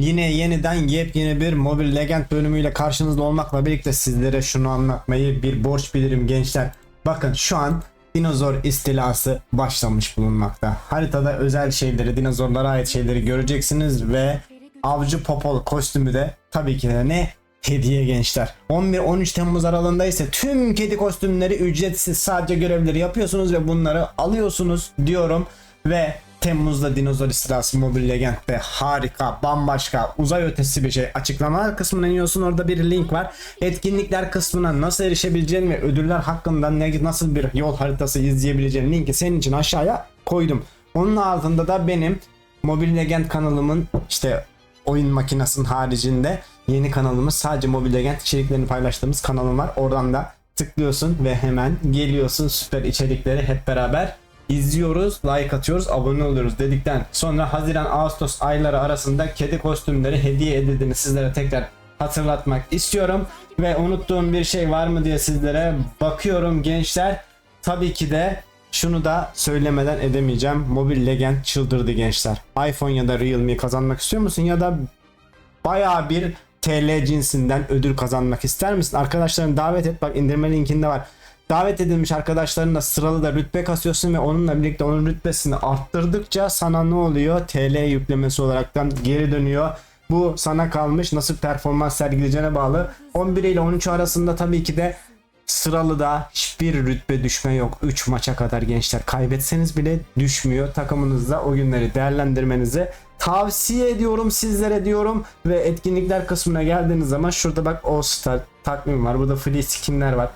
Yine yeniden yepyeni bir Mobile Legend bölümüyle karşınızda olmakla birlikte sizlere şunu anlatmayı bir borç bilirim gençler. Bakın şu an dinozor istilası başlamış bulunmakta. Haritada özel şeyleri, dinozorlara ait şeyleri göreceksiniz ve avcı popol kostümü de tabii ki de ne? Hediye gençler. 11-13 Temmuz aralığında ise tüm kedi kostümleri ücretsiz sadece görevleri yapıyorsunuz ve bunları alıyorsunuz diyorum ve Temmuz'da Dinozor İstilası Mobile Legend'de harika, bambaşka, uzay ötesi bir şey. Açıklamalar kısmına iniyorsun orada bir link var. Etkinlikler kısmına nasıl erişebileceğin ve ödüller hakkında ne, nasıl bir yol haritası izleyebileceğin linki senin için aşağıya koydum. Onun altında da benim Mobile Legend kanalımın işte oyun makinesinin haricinde yeni kanalımız sadece Mobile Legend içeriklerini paylaştığımız kanalım var. Oradan da tıklıyorsun ve hemen geliyorsun süper içerikleri hep beraber izliyoruz, like atıyoruz, abone oluyoruz dedikten sonra Haziran Ağustos ayları arasında kedi kostümleri hediye edildiğini sizlere tekrar hatırlatmak istiyorum ve unuttuğum bir şey var mı diye sizlere bakıyorum gençler. Tabii ki de şunu da söylemeden edemeyeceğim. Mobile Legend çıldırdı gençler. iPhone ya da Realme kazanmak istiyor musun ya da bayağı bir TL cinsinden ödül kazanmak ister misin? Arkadaşlarını davet et bak indirme linkinde var. Davet edilmiş arkadaşlarınla sıralı da rütbe kasıyorsun ve onunla birlikte onun rütbesini arttırdıkça sana ne oluyor? TL yüklemesi olaraktan geri dönüyor. Bu sana kalmış nasıl performans sergileyeceğine bağlı. 11 ile 13 arasında tabii ki de sıralıda hiçbir rütbe düşme yok. 3 maça kadar gençler. Kaybetseniz bile düşmüyor. Takımınızda o günleri değerlendirmenizi tavsiye ediyorum sizlere diyorum. Ve etkinlikler kısmına geldiğiniz zaman şurada bak All Star takvim var. Burada free skinler var.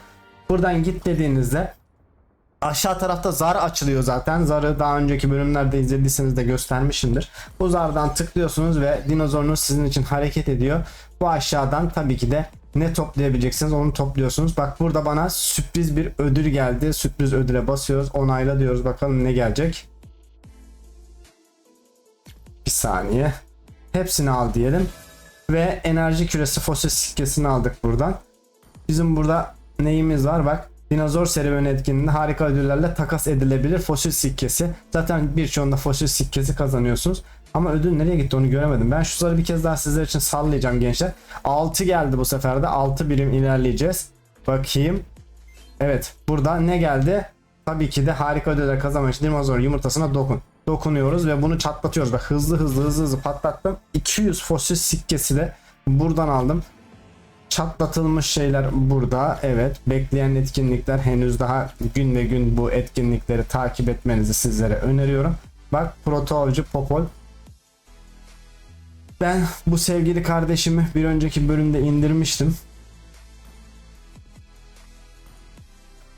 Buradan git dediğinizde aşağı tarafta zar açılıyor zaten. Zarı daha önceki bölümlerde izlediyseniz de göstermişimdir. Bu zardan tıklıyorsunuz ve dinozorunuz sizin için hareket ediyor. Bu aşağıdan tabii ki de ne toplayabileceksiniz onu topluyorsunuz. Bak burada bana sürpriz bir ödül geldi. Sürpriz ödüle basıyoruz. Onayla diyoruz. Bakalım ne gelecek. Bir saniye. Hepsini al diyelim. Ve enerji küresi fosil sikkesini aldık buradan. Bizim burada neyimiz var bak. Dinozor serüveni etkinliğinde harika ödüllerle takas edilebilir fosil sikkesi. Zaten birçoğunda fosil sikkesi kazanıyorsunuz. Ama ödül nereye gitti onu göremedim. Ben şu zarı bir kez daha sizler için sallayacağım gençler. 6 geldi bu sefer de. 6 birim ilerleyeceğiz. Bakayım. Evet burada ne geldi? Tabii ki de harika ödüller kazanmak için dinozor yumurtasına dokun. Dokunuyoruz ve bunu çatlatıyoruz. Bak hızlı hızlı hızlı hızlı patlattım. 200 fosil sikkesi de buradan aldım çatlatılmış şeyler burada. Evet. Bekleyen etkinlikler henüz daha gün ve gün bu etkinlikleri takip etmenizi sizlere öneriyorum. Bak Proto Popol. Ben bu sevgili kardeşimi bir önceki bölümde indirmiştim.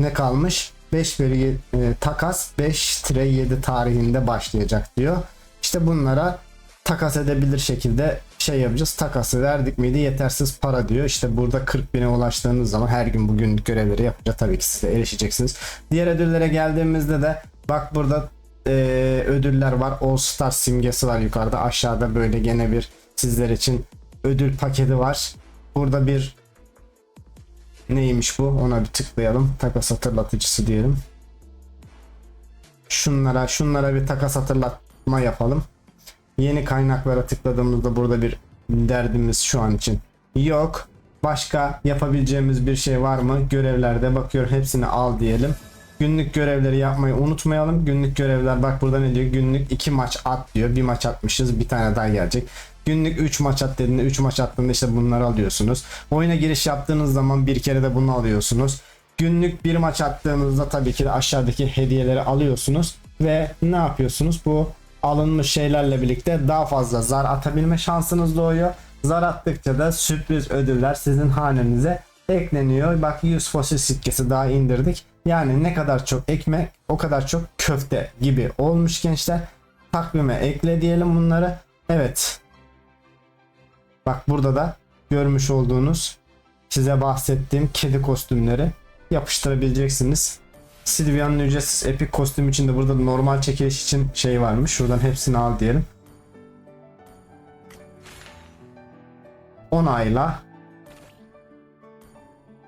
Ne kalmış? 5 veri e, takas 5-7 tarihinde başlayacak diyor. İşte bunlara takas edebilir şekilde şey yapacağız. Takası verdik miydi yetersiz para diyor. İşte burada 40 bine ulaştığınız zaman her gün bugün görevleri yapınca tabii ki size erişeceksiniz. Diğer ödüllere geldiğimizde de bak burada e, ödüller var. All Star simgesi var yukarıda. Aşağıda böyle gene bir sizler için ödül paketi var. Burada bir neymiş bu? Ona bir tıklayalım. Takas hatırlatıcısı diyelim. Şunlara şunlara bir takas hatırlatma yapalım. Yeni kaynaklara tıkladığımızda burada bir derdimiz şu an için yok. Başka yapabileceğimiz bir şey var mı? Görevlerde bakıyorum hepsini al diyelim. Günlük görevleri yapmayı unutmayalım. Günlük görevler bak burada ne diyor? Günlük 2 maç at diyor. Bir maç atmışız bir tane daha gelecek. Günlük 3 maç at dediğinde 3 maç attığında işte bunları alıyorsunuz. Oyuna giriş yaptığınız zaman bir kere de bunu alıyorsunuz. Günlük bir maç attığınızda tabii ki de aşağıdaki hediyeleri alıyorsunuz. Ve ne yapıyorsunuz? Bu alınmış şeylerle birlikte daha fazla zar atabilme şansınız doğuyor. Zar attıkça da sürpriz ödüller sizin hanenize ekleniyor. Bak 100 fosil sikkesi daha indirdik. Yani ne kadar çok ekmek o kadar çok köfte gibi olmuş gençler. Takvime ekle diyelim bunları. Evet. Bak burada da görmüş olduğunuz size bahsettiğim kedi kostümleri yapıştırabileceksiniz. Sylvia'nın ücretsiz epik kostüm için de burada normal çekiliş için şey varmış. Şuradan hepsini al diyelim. Onayla.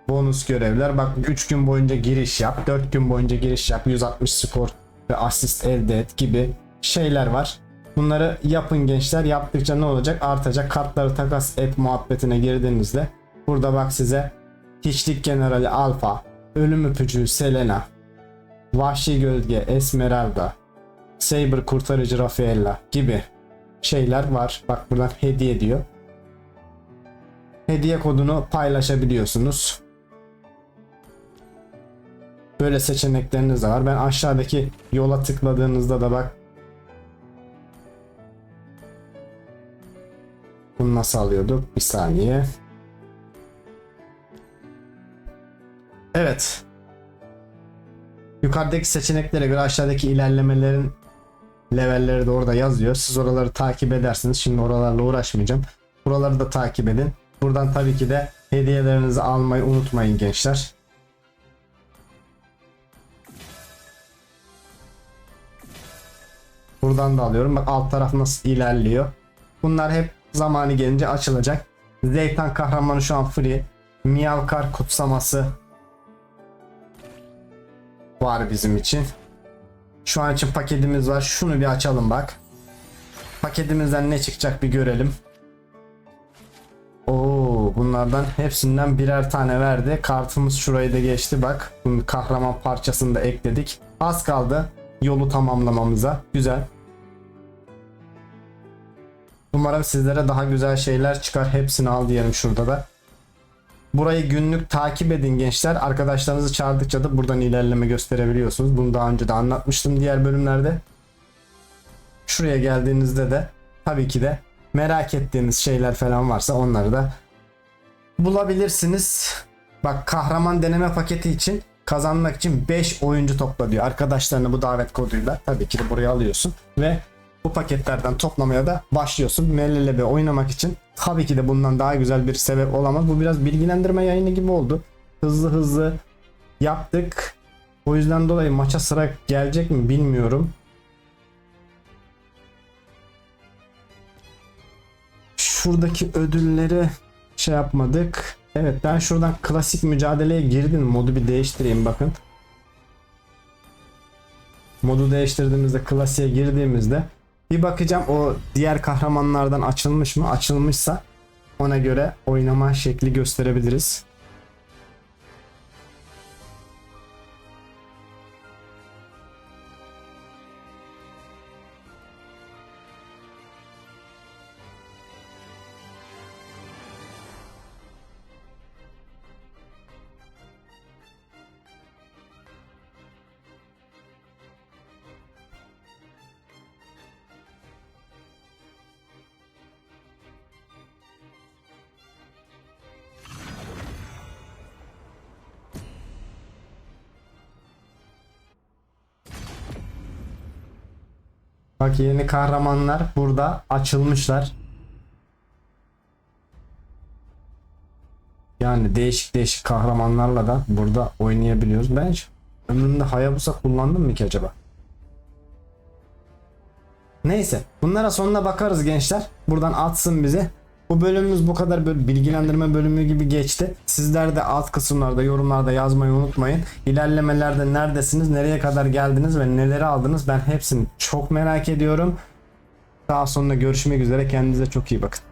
Bonus görevler. Bak 3 gün boyunca giriş yap. 4 gün boyunca giriş yap. 160 skor ve asist elde et gibi şeyler var. Bunları yapın gençler. Yaptıkça ne olacak? Artacak. Kartları takas et muhabbetine girdiğinizde burada bak size Hiçlik Generali Alfa, Ölüm Öpücüğü Selena, Vahşi Gölge Esmeralda, Saber Kurtarıcı Rafaela gibi şeyler var. Bak buradan hediye diyor. Hediye kodunu paylaşabiliyorsunuz. Böyle seçenekleriniz de var. Ben aşağıdaki yola tıkladığınızda da bak Bunu nasıl alıyorduk? Bir saniye. Evet. Yukarıdaki seçeneklere göre aşağıdaki ilerlemelerin levelleri de orada yazıyor. Siz oraları takip edersiniz. Şimdi oralarla uğraşmayacağım. Buraları da takip edin. Buradan tabii ki de hediyelerinizi almayı unutmayın gençler. Buradan da alıyorum. Bak alt taraf nasıl ilerliyor. Bunlar hep zamanı gelince açılacak. Zeytan kahramanı şu an free. Miyavkar kutsaması var bizim için. Şu an için paketimiz var. Şunu bir açalım bak. Paketimizden ne çıkacak bir görelim. Oo, bunlardan hepsinden birer tane verdi. Kartımız şurayı da geçti bak. Bunun kahraman parçasını da ekledik. Az kaldı yolu tamamlamamıza. Güzel. Umarım sizlere daha güzel şeyler çıkar. Hepsini al diyelim şurada da. Burayı günlük takip edin gençler. Arkadaşlarınızı çağırdıkça da buradan ilerleme gösterebiliyorsunuz. Bunu daha önce de anlatmıştım diğer bölümlerde. Şuraya geldiğinizde de tabii ki de merak ettiğiniz şeyler falan varsa onları da bulabilirsiniz. Bak kahraman deneme paketi için kazanmak için 5 oyuncu topla diyor. Arkadaşlarını bu davet koduyla tabii ki de buraya alıyorsun ve bu paketlerden toplamaya da başlıyorsun. MLLB oynamak için tabii ki de bundan daha güzel bir sebep olamaz. Bu biraz bilgilendirme yayını gibi oldu. Hızlı hızlı yaptık. O yüzden dolayı maça sıra gelecek mi bilmiyorum. Şuradaki ödülleri şey yapmadık. Evet ben şuradan klasik mücadeleye girdim. Modu bir değiştireyim bakın. Modu değiştirdiğimizde klasiğe girdiğimizde bir bakacağım o diğer kahramanlardan açılmış mı? Açılmışsa ona göre oynama şekli gösterebiliriz. Bak yeni kahramanlar burada açılmışlar. Yani değişik değişik kahramanlarla da burada oynayabiliyoruz. Ben ömrümde Hayabusa kullandım mı ki acaba? Neyse bunlara sonuna bakarız gençler. Buradan atsın bizi. Bu bölümümüz bu kadar böyle bilgilendirme bölümü gibi geçti. Sizler de alt kısımlarda yorumlarda yazmayı unutmayın. İlerlemelerde neredesiniz, nereye kadar geldiniz ve neleri aldınız ben hepsini çok merak ediyorum. Daha sonra görüşmek üzere kendinize çok iyi bakın.